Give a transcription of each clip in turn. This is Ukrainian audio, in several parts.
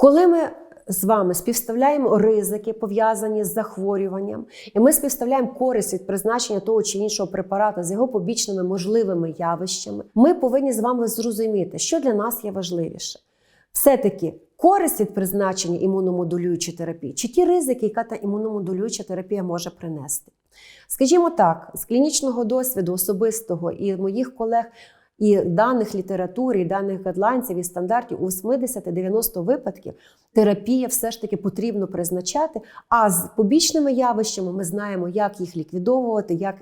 Коли ми з вами співставляємо ризики, пов'язані з захворюванням, і ми співставляємо користь від призначення того чи іншого препарату з його побічними можливими явищами, ми повинні з вами зрозуміти, що для нас є важливіше. Все-таки користь від призначення імуномодулюючої терапії, чи ті ризики, яка та імуномодулююча терапія може принести. Скажімо так, з клінічного досвіду особистого і моїх колег. І даних літератури, і даних гадлайнців і стандартів у 80-90 випадків терапія все ж таки потрібно призначати. А з побічними явищами ми знаємо, як їх ліквідовувати, як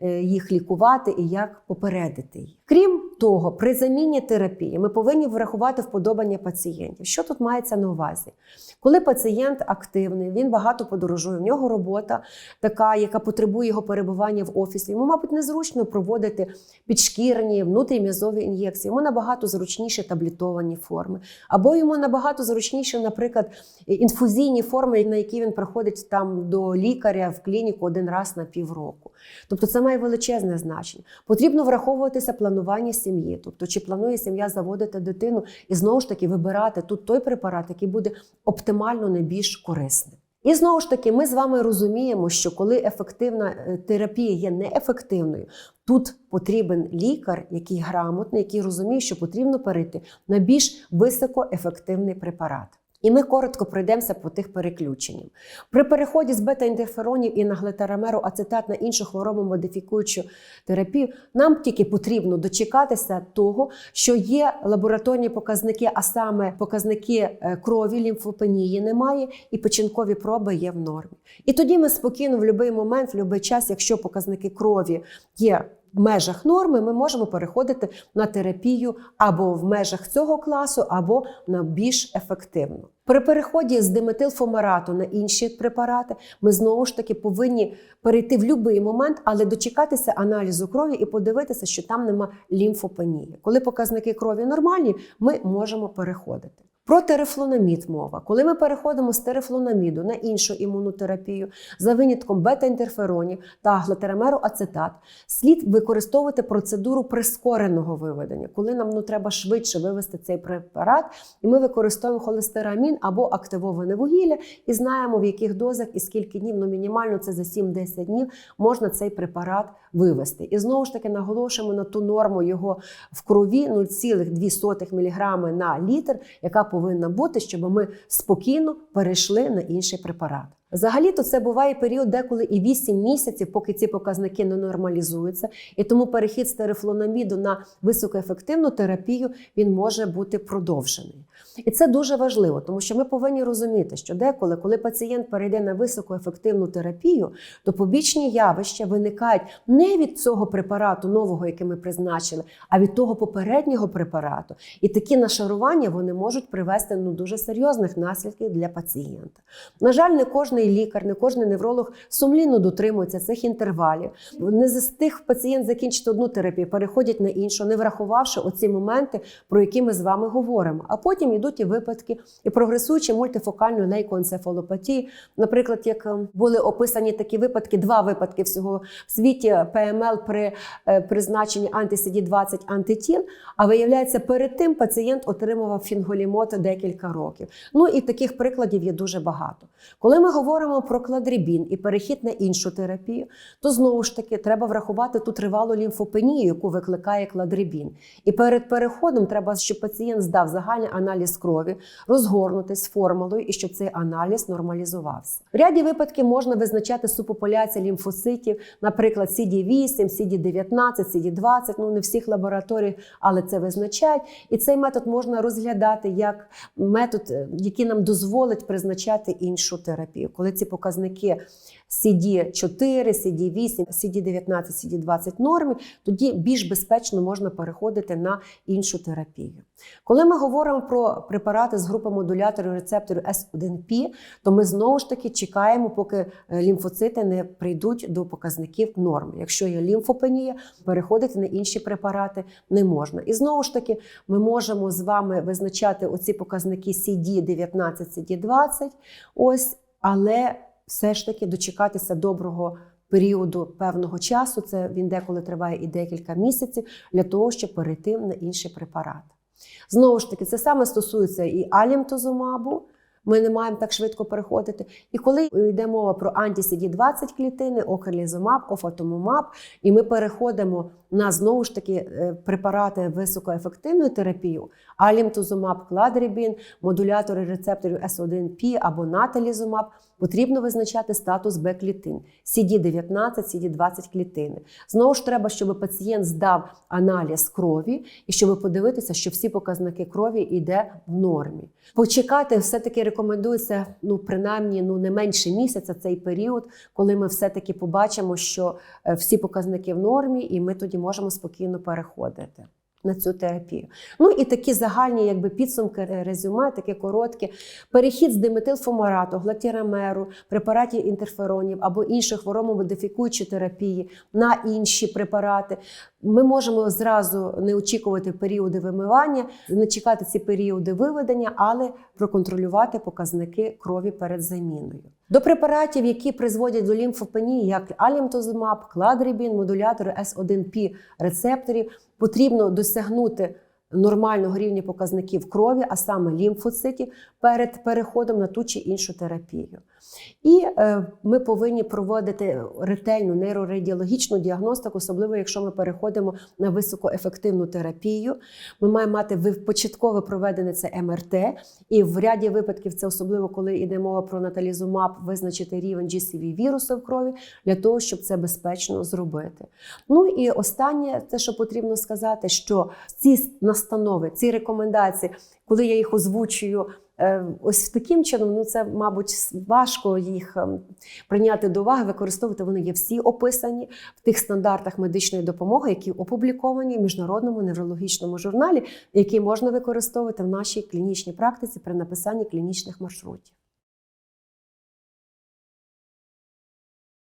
е, їх лікувати і як попередити їх. Крім того, при заміні терапії ми повинні врахувати вподобання пацієнтів. Що тут мається на увазі? Коли пацієнт активний, він багато подорожує, в нього робота така, яка потребує його перебування в офісі. Йому, мабуть, незручно проводити підшкірні внутрім'язові ін'єкції. Йому набагато зручніше таблетовані форми, або йому набагато зручніше, наприклад, інфузійні форми, на які він приходить там до лікаря в клініку один раз на півроку. Тобто це має величезне значення. Потрібно враховуватися планування сім'ї, тобто чи планує сім'я заводити дитину і знову ж таки вибирати тут той препарат, який буде оптимально найбільш корисним. І знову ж таки, ми з вами розуміємо, що коли ефективна е, терапія є неефективною, тут потрібен лікар, який грамотний, який розуміє, що потрібно перейти на більш високоефективний препарат. І ми коротко пройдемося по тих переключенням. При переході з бета-інтерферонів і на глетарамеру ацетат на іншу хворобомодифікуючу терапію, нам тільки потрібно дочекатися того, що є лабораторні показники, а саме показники е, крові, лімфопенії немає, і печінкові проби є в нормі. І тоді ми спокійно в будь-який момент, в будь-який час, якщо показники крові є в межах норми, ми можемо переходити на терапію або в межах цього класу, або на більш ефективну. При переході з диметилфомарату на інші препарати ми знову ж таки повинні перейти в будь-який момент, але дочекатися аналізу крові і подивитися, що там нема лімфопенії. Коли показники крові нормальні, ми можемо переходити. Про терефлономід мова. Коли ми переходимо з терефлономіду на іншу імунотерапію за винятком бета-інтерферонів та глатерамеру ацетат, слід використовувати процедуру прискореного виведення, коли нам ну, треба швидше вивести цей препарат, і ми використовуємо холестерамін або активоване вугілля, і знаємо, в яких дозах і скільки днів, ну мінімально це за 7-10 днів можна цей препарат вивести. І знову ж таки наголошуємо на ту норму його в крові 0,2 мг на літр, яка повинна бути, щоб ми спокійно перейшли на інший препарат. Взагалі-то це буває період деколи і 8 місяців, поки ці показники не нормалізуються. І тому перехід з терефлономіду на високоефективну терапію він може бути продовжений. І це дуже важливо, тому що ми повинні розуміти, що деколи, коли пацієнт перейде на високоефективну терапію, то побічні явища виникають не від цього препарату нового, який ми призначили, а від того попереднього препарату. І такі нашарування вони можуть привести ну, дуже серйозних наслідків для пацієнта. На жаль, не кожний лікар, не кожний невролог сумлінно дотримується цих інтервалів. Не з тих пацієнт закінчить одну терапію, переходять на іншу, не врахувавши оці моменти, про які ми з вами говоримо. А потім йдуть і випадки, і прогресуючі мультифокальної лейкоенцефалопатії. Наприклад, як е, були описані такі випадки, два випадки всього в світі ПМЛ при е, призначенні анти-CD20 антитіл. А виявляється, перед тим пацієнт отримував фінголімот декілька років. Ну і таких прикладів є дуже багато. Коли ми говоримо про кладрибін і перехід на іншу терапію, то знову ж таки треба врахувати ту тривалу лімфопенію, яку викликає кладрибін. І перед переходом треба, щоб пацієнт здав загальний аналіз крові, розгорнутись формулою і щоб цей аналіз нормалізувався. В ряді випадків можна визначати субпопуляція лімфоцитів, наприклад, CD8, CD19, CD20, ну не всіх лабораторіях, але це визначають. І цей метод можна розглядати як метод, е, який нам дозволить призначати іншу терапію. Коли ці показники CD4, CD8, CD19, CD20 нормі, тоді більш безпечно можна переходити на іншу терапію. Коли ми говоримо про препарати з групи модуляторів рецепторів S1P, то ми знову ж таки чекаємо, поки е, лімфоцити не прийдуть до показників норми. Якщо є лімфопенія, переходити на інші препарати не можна. І знову ж таки, ми можемо з вами визначати оці показники CD19, CD20, ось, але все ж таки дочекатися доброго періоду певного часу. Це він деколи триває і декілька місяців для того, щоб перейти на інший препарат. Знову ж таки, це саме стосується і алімтозумабу. Ми не маємо так швидко переходити. І коли йде мова про антісіді 20 клітини, окрелізумаб, офатомумаб, і ми переходимо на знову ж таки е, препарати високоефективної терапії, алімтузумаб, кладрібін, модулятори рецепторів С1П або наталізумаб, потрібно визначати статус Б клітин, CD19, CD20 клітини. Знову ж треба, щоб пацієнт здав аналіз крові і щоб подивитися, що всі показники крові йде в нормі. Почекати все-таки рекомендується ну принаймні ну не менше місяця цей період, коли ми все-таки побачимо, що е, всі показники в нормі, і ми тоді можемо спокійно переходити. На цю терапію. Ну і такі загальні якби, підсумки резюме, такі короткі. Перехід з диметилфумарату, глатірамеру, препаратів інтерферонів або інших хворобомодифікуючої терапії на інші препарати. Ми можемо зразу не очікувати періоди вимивання, не чекати ці періоди виведення, але проконтролювати показники крові перед заміною. До препаратів, які призводять до лімфопенії, як алімтозумаб, кладрибін, модулятори С1П рецепторів, потрібно досягнути нормального рівня показників крові, а саме лімфоцитів, перед переходом на ту чи іншу терапію. І е, ми повинні проводити ретельну нейрорадіологічну діагностику, особливо якщо ми переходимо на високоефективну терапію. Ми маємо мати початкове проведене це МРТ, і в ряді випадків це особливо, коли йде мова про наталізумаб, визначити рівень GCV вірусу в крові для того, щоб це безпечно зробити. Ну і останнє, те, що потрібно сказати, що ці настанови, ці рекомендації, коли я їх озвучую. е, Ось таким чином, ну це, мабуть, важко їх ем, прийняти до уваги, використовувати. Вони є всі описані в тих стандартах медичної допомоги, які опубліковані в міжнародному неврологічному журналі, які можна використовувати в нашій клінічній практиці при написанні клінічних маршрутів.